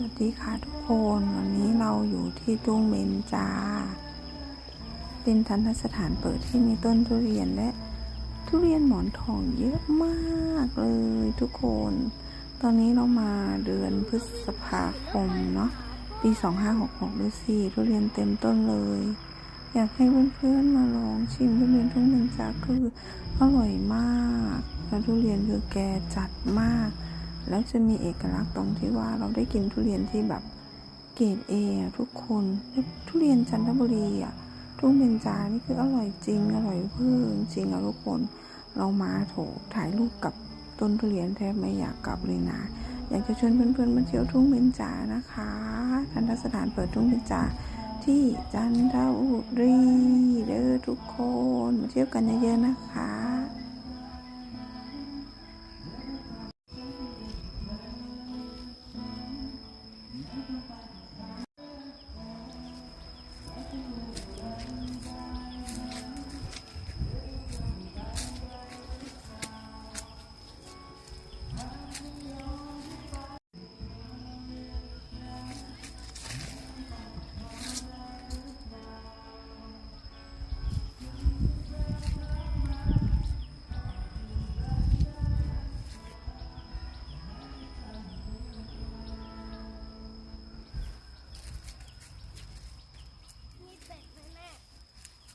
สวัสดีค่ะทุกคนวันนี้เราอยู่ที่ตุ้งเบนจา เป็นทันตสถานเปิดที่มีต้นทุเรียนและทุเรียนหมอนทองเยอะมากเลยทุกคน ตอนนี้เรามาเดือนพฤษภาคมเนาะปี 2566ดูสิทุเรียนเต็มต้นเลย อยากให้เพื่อนๆมาลองชิมทุเรียนทุ่งเบนจาคืออร่อยมากแล้วทุเรียนคือแกจัดมาก แล้วจะมีเอกลักษณ์ตรงที่ว่าเราได้กินทุเรียนที่แบบเกรดเอทุกคนทุเรียนจันทบุรีอะทุ่งเบญจานี่คืออร่อยจริง อร่อยเพิ่งจริงอะทุกคน เรามาโถถ่ายรูปกับต้นทุเรียนแทบไม่อยากกลับเลยนะอยากจะชวนเพื่อนๆมาเที่ยวทุ่งเบญจานะคะทันตสถานเปิดทุ่งเบญจาที่จันทบุรีเด้อทุกคนมาเที่ยวกันเยอะๆนะคะ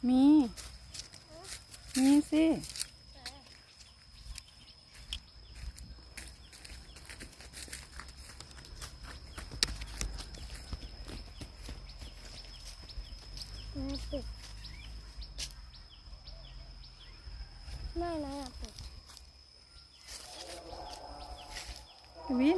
มี มีสิมีเป็ดไม่นะอะเป็ดวิน